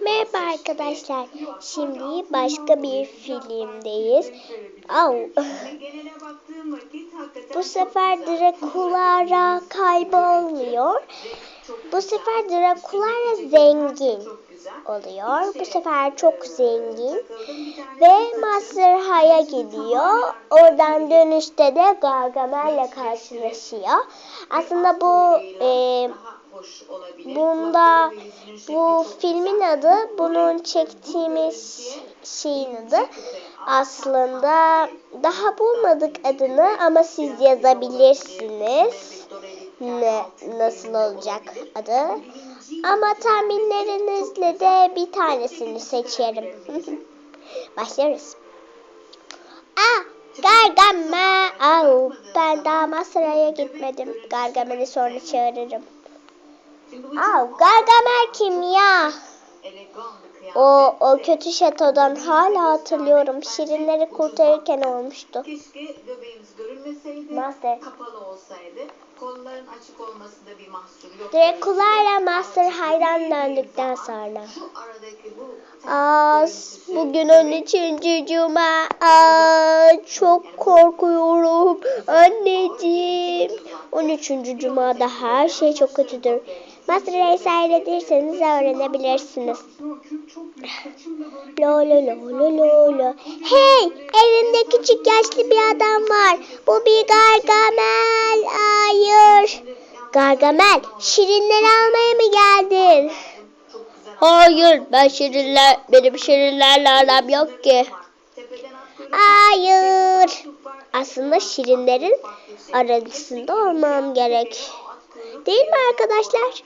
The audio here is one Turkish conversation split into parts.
Merhaba arkadaşlar. Şimdi başka bir filmdeyiz. Au. Bu sefer Drakulara kaybolmuyor. Bu sefer Drakulara zengin oluyor. Bu sefer çok zengin. Ve Master Hight'a gidiyor. Oradan dönüşte de Gargamel'le karşılaşıyor. Aslında bu e, bunda bu filmin adı bunun çektiğimiz şeyin adı aslında daha bulmadık adını ama siz yazabilirsiniz. Ne nasıl olacak adı? Ama tahminlerinizle de bir tanesini seçerim. Başlarız Aa, Gargamel. Au, ben daha Masra'ya gitmedim. Gargamel'i sonra çağırırım Aa, Gargamel kim ya? O, o kötü şatodan hala hatırlıyorum. Şirinleri kurtarırken olmuştu. Keşke göbeğimiz görünmeseydi, Master. kapalı olsaydı. Kolların açık olmasında bir mahsur yok. Drakularla Master Hayran döndükten sonra. Aa, bugün 13. cuma. Aa, çok korkuyorum. Anneciğim. 13. cumada her şey çok kötüdür. Master seyredirseniz öğrenebilirsiniz. Lo lo lo lo lo lo. Hey, evimde küçük yaşlı bir adam var. Bu bir Gargamel. Hayır. Gargamel, şirinleri almaya mı geldin? Hayır, ben şirinler, benim şirinlerle aram yok ki. Hayır. Aslında şirinlerin arasında olmam gerek. Değil mi arkadaşlar?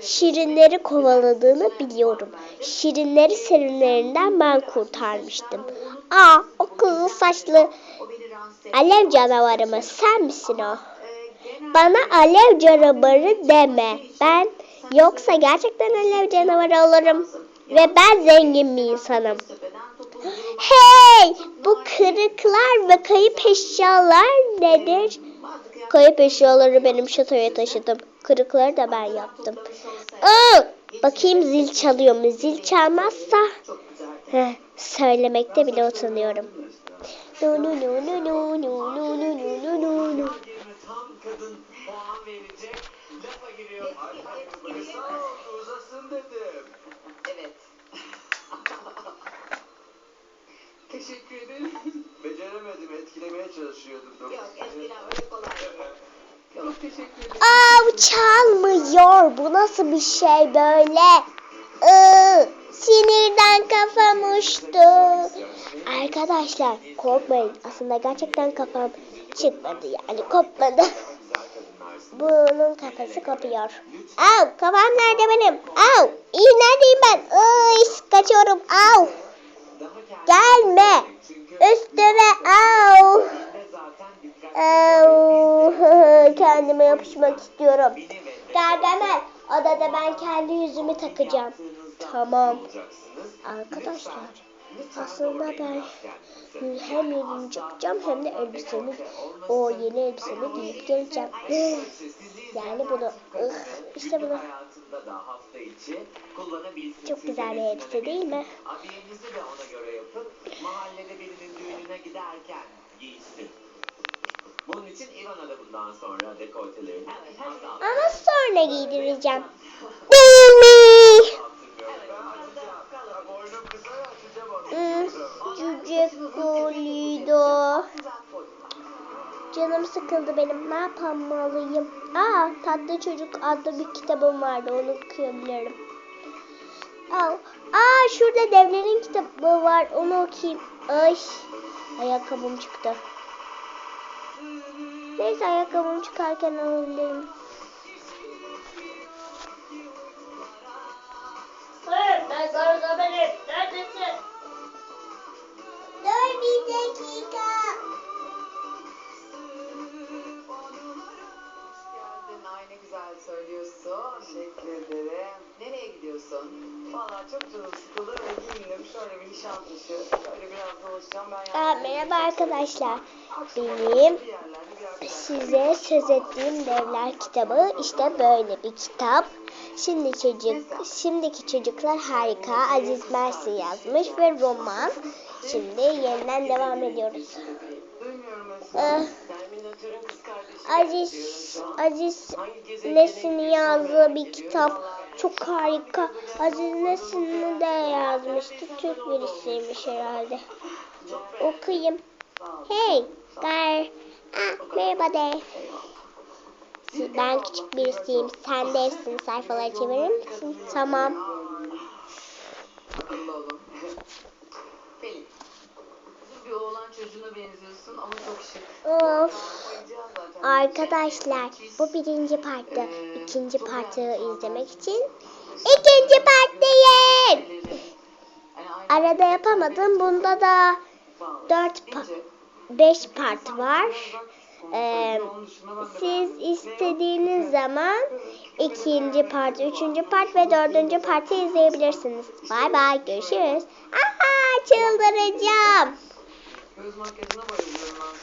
Şirinleri kovaladığını biliyorum. Şirinleri serinlerinden ben kurtarmıştım. Aa, o kızıl saçlı alev canavarı mı? Sen misin o? Bana alev canavarı deme. Ben yoksa gerçekten alev canavarı olurum. Ve ben zengin bir insanım. Hey! Bu kırıklar ve kayıp eşyalar nedir? Kayıp eşyaları benim şatoya taşıdım. Kırıkları da ben yaptım. Aa! Bakayım zil çalıyor mu? Zil çalmazsa. Heh, söylemekte bile utanıyorum. Nu nu nu nu nu nu nu Teşekkür ederim. Beceremedim etkilemeye çalışıyordum. Yok öyle kolay. Yok teşekkür ederim. Aa, çalmıyor. Bu nasıl bir şey böyle? Iı, sinirden kafam uçtu. Arkadaşlar korkmayın. Aslında gerçekten kafam çıkmadı yani kopmadı. Bunun kafası kopuyor. Au kafam nerede benim? Au iyi neredeyim ben? Iy, kaçıyorum. Au gelme. Üstüme au. Au. Kendime yapışmak istiyorum. Gargamel odada ben kendi yüzümü takacağım. Tamam. Arkadaşlar aslında ben hem yüzümü çakacağım hem de elbisemi o yeni elbisemi giyip geleceğim. Yani bunu işte bunu Hayatında da hafta içi kullanabilsin. çok güzel bir elbise değil mi? Abiyenizi de ona göre yapın. Mahallede birinin düğününe giderken giysin. Bunun için Ivana da bundan sonra dekoltelerini. Ama sonra giydireceğim. Değil mi? Canım sıkıldı benim. Ne yapmalıyım? Aa, Tatlı Çocuk adlı bir kitabım vardı. Onu okuyabilirim. Aa, aa şurada devlerin kitabı var. Onu okuyayım. Ay, ayakkabım çıktı. Neyse ayakkabım çıkarken alabilirim. Valla çok canım sıkıldı ve giyindim. Şöyle bir nişantaşı. Şöyle biraz dolaşacağım. Ben Aa, merhaba arkadaşlar. Benim size söz ettiğim devler kitabı işte böyle bir kitap. Şimdi çocuk, şimdiki çocuklar harika. Aziz Mersin yazmış ve roman. Şimdi yeniden devam ediyoruz. Ee, Aziz. Aziz gidiyorsun yazdığı bir kitap. Çok harika. Aziz Nesin'i de yazmıştı. Türk birisiymiş herhalde. Okuyayım. Hey, Gar. Ah, merhaba de. Ben küçük birisiyim. Sen de hepsini sayfalara çevirir misin? Tamam. Çocuğuna benziyorsun ama çok şık. Of. Arkadaşlar bu birinci parttı. İkinci partı izlemek için ikinci parttayım. Yani aynı- Arada yapamadım. Bunda da dört pa- beş part var. Ee, siz istediğiniz zaman ikinci part, üçüncü part ve dördüncü partı izleyebilirsiniz. Bay bay görüşürüz. Aha çıldıracağım. Göz makyajına bayılıyorum ben senin.